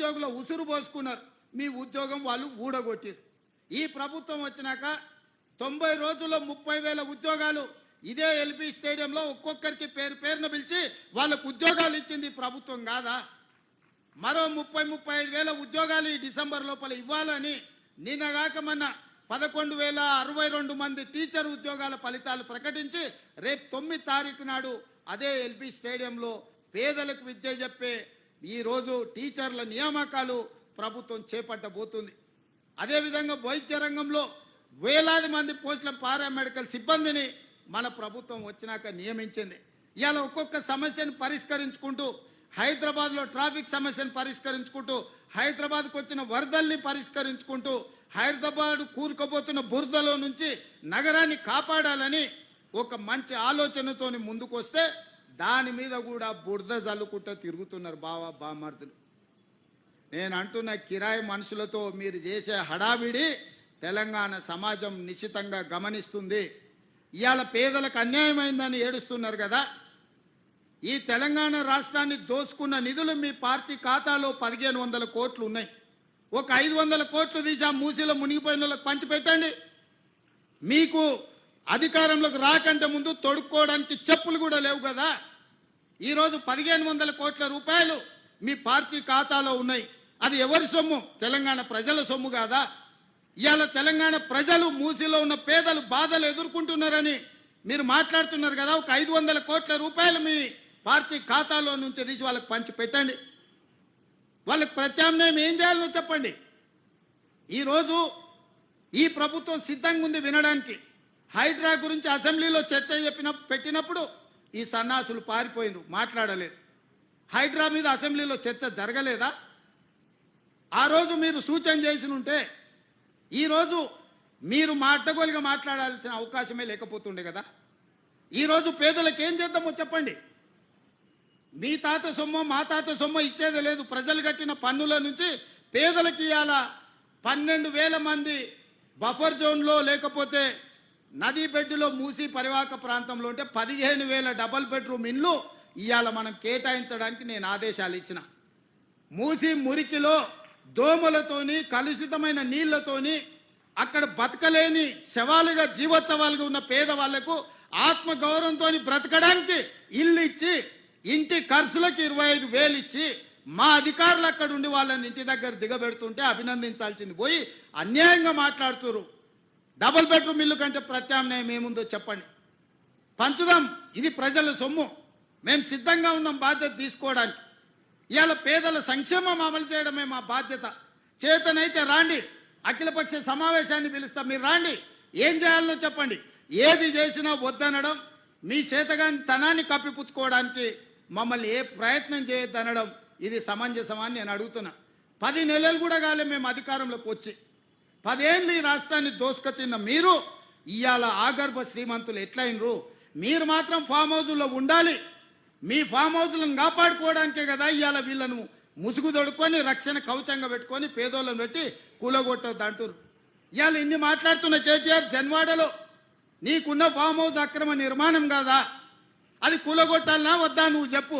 నిరుద్యోగుల ఉసురు పోసుకున్నారు. మీ ఉద్యోగం వాళ్ళు ఊడగొట్టారు. ఈ ప్రభుత్వం వచ్చినాక తొంభై రోజుల్లో ముప్పై వేల ఉద్యోగాలు ఇదే ఎల్బీ స్టేడియంలో ఒక్కొక్కరికి పేరు పేరున పిలిచి వాళ్ళకు ఉద్యోగాలు ఇచ్చింది ప్రభుత్వం కాదా? మరో ముప్పై ముప్పై ఐదు వేల ఉద్యోగాలు ఈ డిసెంబర్ లోపల ఇవ్వాలని నిన్నగాక మొన్న పదకొండు వేల అరవై రెండు మంది టీచర్ ఉద్యోగాల ఫలితాలు ప్రకటించి రేపు తొమ్మిది తారీఖు నాడు అదే ఎల్బీ స్టేడియంలో పేదలకు విద్య చెప్పే ఈరోజు టీచర్ల నియామకాలు ప్రభుత్వం చేపట్టబోతుంది. అదేవిధంగా వైద్య రంగంలో వేలాది మంది పోస్టుల పారామెడికల్ సిబ్బందిని మన ప్రభుత్వం వచ్చినాక నియమించింది. ఇవాళ ఒక్కొక్క సమస్యను పరిష్కరించుకుంటూ హైదరాబాద్లో ట్రాఫిక్ సమస్యను పరిష్కరించుకుంటూ హైదరాబాద్కు వచ్చిన వరదల్ని పరిష్కరించుకుంటూ హైదరాబాద్ కూరుకుపోతున్న బురదలో నుంచి నగరాన్ని కాపాడాలని ఒక మంచి ఆలోచనతోని ముందుకు వస్తే దాని మీద కూడా బురద జల్లుకుంటూ తిరుగుతున్నారు బావా బామర్దులు. నేను అంటున్న కిరాయి మనుషులతో మీరు చేసే హడావిడి తెలంగాణ సమాజం నిశ్చితంగా గమనిస్తుంది. ఇవాళ పేదలకు అన్యాయమైందని ఏడుస్తున్నారు కదా. ఈ తెలంగాణ రాష్ట్రాన్ని దోసుకున్న నిధులు మీ పార్టీ ఖాతాలో పదిహేను వందల కోట్లు ఉన్నాయి. ఒక ఐదు వందల కోట్లు తీసి ఆ మూసీలో మునిగిపోయిన వాళ్ళకి పంచిపెట్టండి. మీకు అధికారంలోకి రాకంటే ముందు తొడుక్కోవడానికి చెప్పులు కూడా లేవు కదా. ఈరోజు పదిహేను వందల కోట్ల రూపాయలు మీ పార్టీ ఖాతాలో ఉన్నాయి. అది ఎవరి సొమ్ము? తెలంగాణ ప్రజల సొమ్ము కాదా? ఇవాళ తెలంగాణ ప్రజలు మూసిలో ఉన్న పేదలు బాధలు ఎదుర్కొంటున్నారని మీరు మాట్లాడుతున్నారు కదా ఒక ఐదు వందల కోట్ల రూపాయలు మీ పార్టీ ఖాతాలో నుంచి తీసి వాళ్ళకి పంచి పెట్టండి. వాళ్ళకి ప్రత్యామ్నాయం ఏం చేయాలో చెప్పండి. ఈరోజు ఈ ప్రభుత్వం సిద్ధంగా ఉంది వినడానికి. హైడ్రా గురించి అసెంబ్లీలో చర్చ చెప్పిన పెట్టినప్పుడు ఈ సన్నాసులు పారిపోయినరు మాట్లాడలేదు. హైడ్రా మీద అసెంబ్లీలో చర్చ జరగలేదా? ఆ రోజు మీరు సూచన చేసి ఉంటే ఈరోజు మీరు మాటగోలుగా మాట్లాడాల్సిన అవకాశమే లేకపోతుండే కదా? ఈరోజు పేదలకు ఏం చేద్దామో చెప్పండి. మీ తాత సొమ్ము మా తాత సొమ్ము ఇచ్చేది లేదు. ప్రజలు కట్టిన పన్నుల నుంచి పేదలకి ఇవాళ పన్నెండు వేల మంది బఫర్ జోన్లో లేకపోతే నదీబెడ్డులో మూసి పరివాహక ప్రాంతంలో ఉంటే పదిహేను వేల డబల్ బెడ్రూమ్ ఇండ్లు ఇవాళ మనం కేటాయించడానికి నేను ఆదేశాలు ఇచ్చిన. మూసి మురికిలో దోమలతోని కలుషితమైన నీళ్ళతోని అక్కడ బతకలేని శవాలుగా జీవోత్సవాలుగా ఉన్న పేదవాళ్ళకు ఆత్మగౌరవంతో బ్రతకడానికి ఇల్లు ఇచ్చి ఇంటి ఖర్చులకు ఇరవై ఐదు వేలు ఇచ్చి మా అధికారులు అక్కడ ఉండి వాళ్ళని ఇంటి దగ్గర దిగబెడుతుంటే అభినందించాల్సింది పోయి అన్యాయంగా మాట్లాడుతున్నారు డబుల్ బెడ్రూమ్ ఇల్లు కంటే ప్రత్యామ్నాయం ఏముందో చెప్పండి. పంచుదాం ఇది ప్రజల సొమ్ము. మేము సిద్ధంగా ఉన్నాం బాధ్యత తీసుకోవడానికి. ఇవాళ పేదల సంక్షేమం అమలు చేయడమే మా బాధ్యత. చేతనైతే రాండి అఖిలపక్ష సమావేశాన్ని పిలుస్తాం. మీరు రాండి ఏం చేయాలనో చెప్పండి. ఏది చేసినా వద్దనడం మీ చేతగాని తనాన్ని కప్పిపుచ్చుకోవడానికి మమ్మల్ని ఏ ప్రయత్నం చేయొద్దనడం ఇది సమంజసమని నేను అడుగుతున్నా. పది నెలలు కూడా కాలే మేము అధికారంలోకి వచ్చి. పదేళ్ళు ఈ రాష్ట్రాన్ని దోసుకతిన్న మీరు ఇవాళ ఆగర్భ శ్రీమంతులు ఎట్లయినరు? మీరు మాత్రం ఫామ్ హౌజుల్లో ఉండాలి. మీ ఫామ్ హౌజులను కాపాడుకోవడానికే కదా ఇవాళ వీళ్ళను ముసుగు తొడుక్కొని రక్షణ కవచంగా పెట్టుకొని పేదోళ్ళని పెట్టి కూలగొట్టద్దు అంటారు ఇవాళ ఇన్ని మాట్లాడుతున్న కేటీఆర్ జన్వాడలో నీకున్న ఫామ్ హౌస్ అక్రమ నిర్మాణం కాదా? అది కూలగొట్టాలనా వద్దా నువ్వు చెప్పు.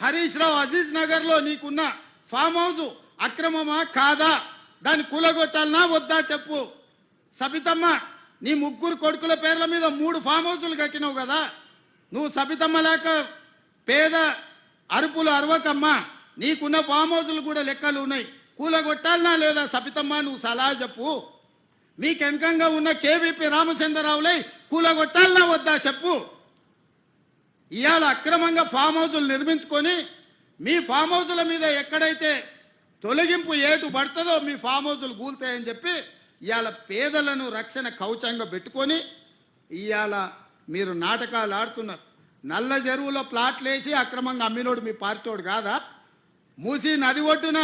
హరీష్ రావు అజీజ్ నగర్లో నీకున్న ఫామ్ హౌస్ అక్రమమా కాదా? దాన్ని కూలగొట్టాలనా వద్దా చెప్పు. సబితమ్మ నీ ముగ్గురు కొడుకుల పేర్ల మీద మూడు ఫామ్ హౌసులు కట్టినావు కదా. నువ్వు సబితమ్మ లేక పేద అరుపులు అరవకమ్మా. నీకున్న ఫామ్ హౌసులు కూడా లెక్కలు ఉన్నాయి. కూలగొట్టాలనా లేదా సబితమ్మ నువ్వు సలహా చెప్పు. మీకు వెనకంగా ఉన్న కేవీపీ రామచంద్రరావులై కూలగొట్టాలనా వద్దా చెప్పు. ఇవాళ అక్రమంగా ఫామ్ హౌజులు నిర్మించుకొని మీ ఫామ్ హౌజుల మీద ఎక్కడైతే తొలగింపు ఏటు పడుతుందో మీ ఫామ్ హౌజులు కూలుతాయని చెప్పి ఇవాళ పేదలను రక్షణ కవచంగా పెట్టుకొని ఇవాళ మీరు నాటకాలు ఆడుతున్నారు. నల్ల చెరువులో ప్లాట్లు వేసి అక్రమంగా అమ్మినోడు మీ పార్టీోడు కాదా? మూసి నది ఒడ్డున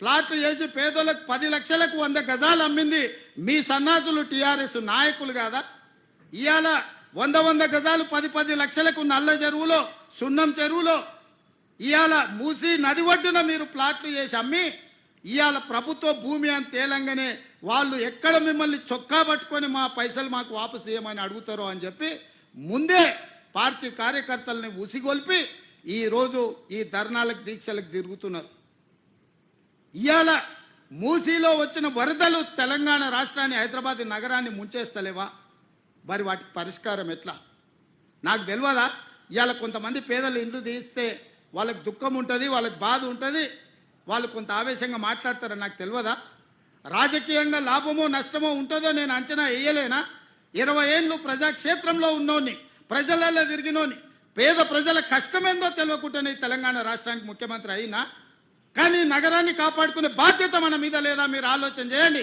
ప్లాట్లు వేసి పేదలకు పది లక్షలకు వంద గజాలు అమ్మింది మీ సన్నాసులు టీఆర్ఎస్ నాయకులు కాదా? ఇవాళ వంద వంద గజాలు పది పది లక్షలకు నల్ల చెరువులో సున్నం చెరువులో ఇవాళ మూసి నది ఒడ్డున మీరు ప్లాట్లు చేసి అమ్మి ఇవాళ ప్రభుత్వ భూమి అని తేలంగానే వాళ్ళు ఎక్కడ మిమ్మల్ని చొక్కా పట్టుకొని మా పైసలు మాకు వాపసు చేయమని అడుగుతారో అని చెప్పి ముందే పార్టీ కార్యకర్తల్ని ఉసిగొల్పి ఈరోజు ఈ ధర్నాలకు దీక్షలకు తిరుగుతున్నారు. ఇవాళ మూసీలో వచ్చిన వరదలు తెలంగాణ రాష్ట్రాన్ని హైదరాబాద్ నగరాన్ని ముంచేస్తలేవా? మరి వాటికి పరిష్కారం ఎట్లా? నాకు తెలియదా ఇవాళ కొంతమంది పేదలు ఇండ్లు తీస్తే వాళ్ళకి దుఃఖం ఉంటుంది వాళ్ళకి బాధ ఉంటుంది వాళ్ళు కొంత ఆవేశంగా మాట్లాడతారని నాకు తెలియదా? రాజకీయంగా లాభమో నష్టమో ఉంటుందో నేను అంచనా వేయలేనా? ఇరవై ఏళ్ళు ప్రజాక్షేత్రంలో ఉన్నోని ప్రజలలో తిరిగినోని పేద ప్రజల కష్టమేందో తెలియకుండానే తెలంగాణ రాష్ట్రానికి ముఖ్యమంత్రి అయినా కానీ నగరాన్ని కాపాడుకునే బాధ్యత మన మీద లేదా? మీరు ఆలోచన చేయండి.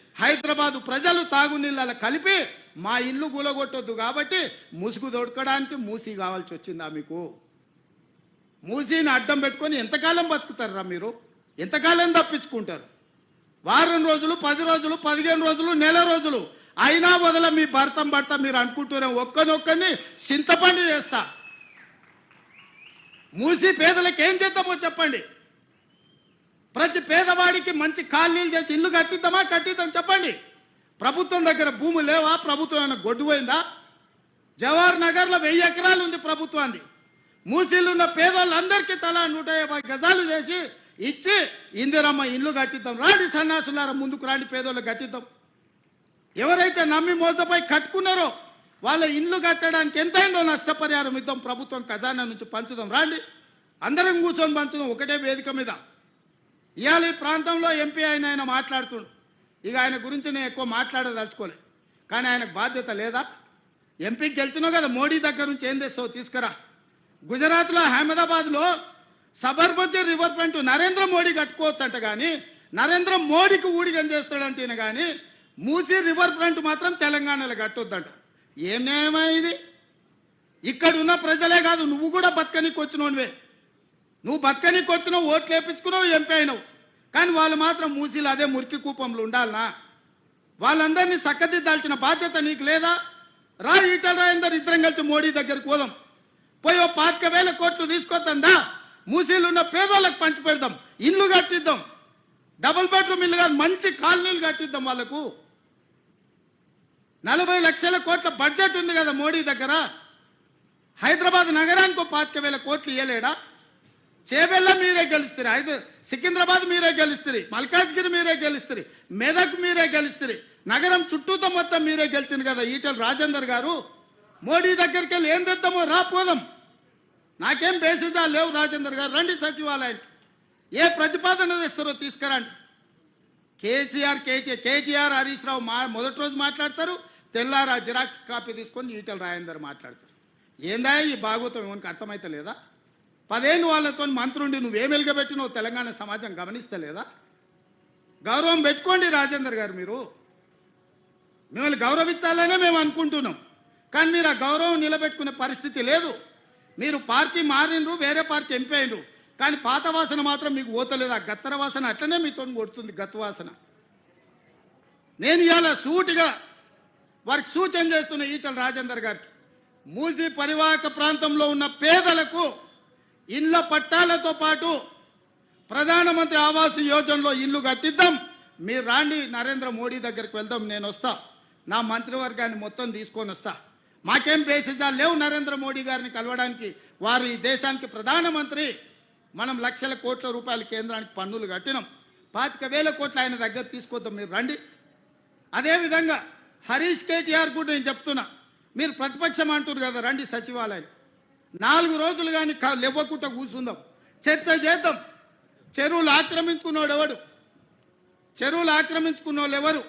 హైదరాబాదు ప్రజలు తాగునీళ్ళ కలిపి మా ఇల్లు గులగొట్టొద్దు కాబట్టి ముసుగు దొడకడానికి మూసి కావాల్సి వచ్చిందా మీకు? మూసీని అడ్డం పెట్టుకొని ఎంతకాలం బతుకుతారా మీరు? ఎంతకాలం తప్పించుకుంటారు? వారం రోజులు పది రోజులు పదిహేను రోజులు నెల రోజులు. అయినా వదల మీ భర్తం భర్త మీరు అనుకుంటూనే ఒక్కనొక్కని చింతపండు చేస్తా. మూసి పేదలకు ఏం చేద్దామో చెప్పండి. ప్రతి పేదవాడికి మంచి కాలనీలు చేసి ఇల్లు కట్టిద్దామా కట్టిద్దాం చెప్పండి. ప్రభుత్వం దగ్గర భూములు లేవా? ప్రభుత్వం ఏమైనా గొడ్డుపోయిందా? జవహర్ నగర్లో వెయ్యి ఎకరాలు ఉంది ప్రభుత్వాన్ని. మూసీలున్న పేదవాళ్ళందరికీ తలా నూట యాభై గజాలు చేసి ఇచ్చి ఇందిరమ్మ ఇల్లు కట్టిద్దాం. రాండి సన్నాసులారా ముందుకు రాండి పేదోళ్ళు కట్టిద్దాం. ఎవరైతే నమ్మి మోసపోయి కట్టుకున్నారో వాళ్ళ ఇల్లు కట్టడానికి ఎంతైందో నష్టపరిహారం ఇద్దాం. ప్రభుత్వం ఖజానా నుంచి పంచుదాం. రాండి. అందరం కూర్చొని పంచుదాం. ఒకటే వేదిక మీద. ఇవాళ ఈ ప్రాంతంలో ఎంపీ అయిన ఆయన మాట్లాడుతుండు. ఇక ఆయన గురించి నేను ఎక్కువ మాట్లాడదలుచుకోలే. కానీ ఆయనకు బాధ్యత లేదా? ఎంపీకి గెలిచినావు కదా మోడీ దగ్గర నుంచి ఏం తెస్తావు? తీసుకురా. గుజరాత్లో అహ్మదాబాద్లో సబర్మతి రివర్ ఫ్రంట్ నరేంద్ర మోడీ కట్టుకోవచ్చు అంట కానీ నరేంద్ర మోడీకి ఊడిగం చేస్తాడంటే ఈయన కానీ మూసీ రివర్ ఫ్రంట్ మాత్రం తెలంగాణలో కట్టొద్దంట. ఏమేమైంది ఇది? ఇక్కడ ఉన్న ప్రజలే కాదు నువ్వు కూడా బతకనికి వచ్చినోనివే నువ్వు బతకనికి వచ్చినావు ఓట్లు వేపించుకున్నావు ఎంపీ అయినావు. కానీ వాళ్ళు మాత్రం మూసీలు అదే మురికి కూపంలో ఉండాలనా? వాళ్ళందరినీ చక్కదిద్దాల్సిన బాధ్యత నీకు లేదా? రా ఈటల రాయందరు ఇద్దరం కలిసి మోడీ దగ్గరికి పోదాం. పోయి ఓ పాతిక వేల కోట్లు తీసుకొద్దా మూసీలు ఉన్న పేదోళ్ళకి పంచి పెడదాం ఇల్లు కట్టిద్దాం. డబుల్ బెడ్రూమ్ ఇల్లు కాదు మంచి కాలనీలు కట్టిద్దాం వాళ్ళకు. నలభై లక్షల కోట్ల బడ్జెట్ ఉంది కదా మోడీ దగ్గర. హైదరాబాద్ నగరానికి పాతిక వేల కోట్లు ఇవ్వలేడా చేబెల్ల మీరే గెలుస్తారు ఐదు సికింద్రాబాద్ మీరే గెలుస్తారు మల్కాజ్గిరి మీరే గెలుస్తారు మెదక్ మీరే గెలుస్తారు నగరం చుట్టూతో మొత్తం మీరే గెలిచింది కదా ఈటల రాజేందర్ గారు. మోడీ దగ్గరికి వెళ్ళి ఏం తెద్దామో రా పోదాం. నాకేం బేసిజా లేవు రాజేందర్ గారు రండి సచివాలయానికి ఏ ప్రతిపాదన తెస్తారో తీసుకురండి. KCR KT KTR Harish Rao మా మొదటి రోజు మాట్లాడతారు తెల్లారా జిరాక్స్ కాపీ తీసుకొని ఈటల రాజేందర్ మాట్లాడతారు. ఏందా ఈ భాగవతం ఏమనికి అర్థమైతే లేదా పదేళ్ళు వాళ్ళతో మంత్రుండి నువ్వేం వెలుగబెట్టినావు తెలంగాణ సమాజం గమనిస్తలేదా? గౌరవం పెట్టుకోండి రాజేందర్ గారు మీరు. మిమ్మల్ని గౌరవించాలనే మేము అనుకుంటున్నాం. కానీ మీరు ఆ గౌరవం నిలబెట్టుకునే పరిస్థితి లేదు. మీరు పార్టీ మారిండ్రు వేరే పార్టీ ఎంపీ అయినరు కానీ పాత వాసన మాత్రం మీకు పోతలేదు. ఆ గత్తర వాసన అట్లనే మీతో కొడుతుంది గత వాసన. నేను ఇవాళ సూటిగా వారికి సూచన చేస్తున్న ఈటల రాజేందర్ గారికి మూజీ పరివాహక ప్రాంతంలో ఉన్న పేదలకు ఇళ్ళ పట్టాలతో పాటు ప్రధానమంత్రి ఆవాస్ యోజనలో ఇల్లు కట్టిద్దాం. మీరు రాండి నరేంద్ర మోడీ దగ్గరికి వెళ్దాం నేను వస్తా. నా మంత్రివర్గాన్ని మొత్తం తీసుకొని వస్తా. మాకేం బేసిజాలు లేవు నరేంద్ర మోడీ గారిని కలవడానికి. వారు ఈ దేశానికి ప్రధానమంత్రి. మనం లక్షల కోట్ల రూపాయల కేంద్రానికి పన్నులు కట్టినాం. పాతిక వేల కోట్ల ఆయన దగ్గర తీసుకొద్దాం మీరు రండి. అదేవిధంగా హరీష్ కేటీఆర్ కూడా నేను చెప్తున్నా. మీరు ప్రతిపక్షం అంటున్నారు కదా రండి సచివాలయం. నాలుగు రోజులు కానీ లేవ్వకుండా కూర్చుందాం. చర్చ చేద్దాం. చెరువులు ఆక్రమించుకున్నోడు ఎవడు చెరువులు ఆక్రమించుకున్నోళ్ళు ఎవరు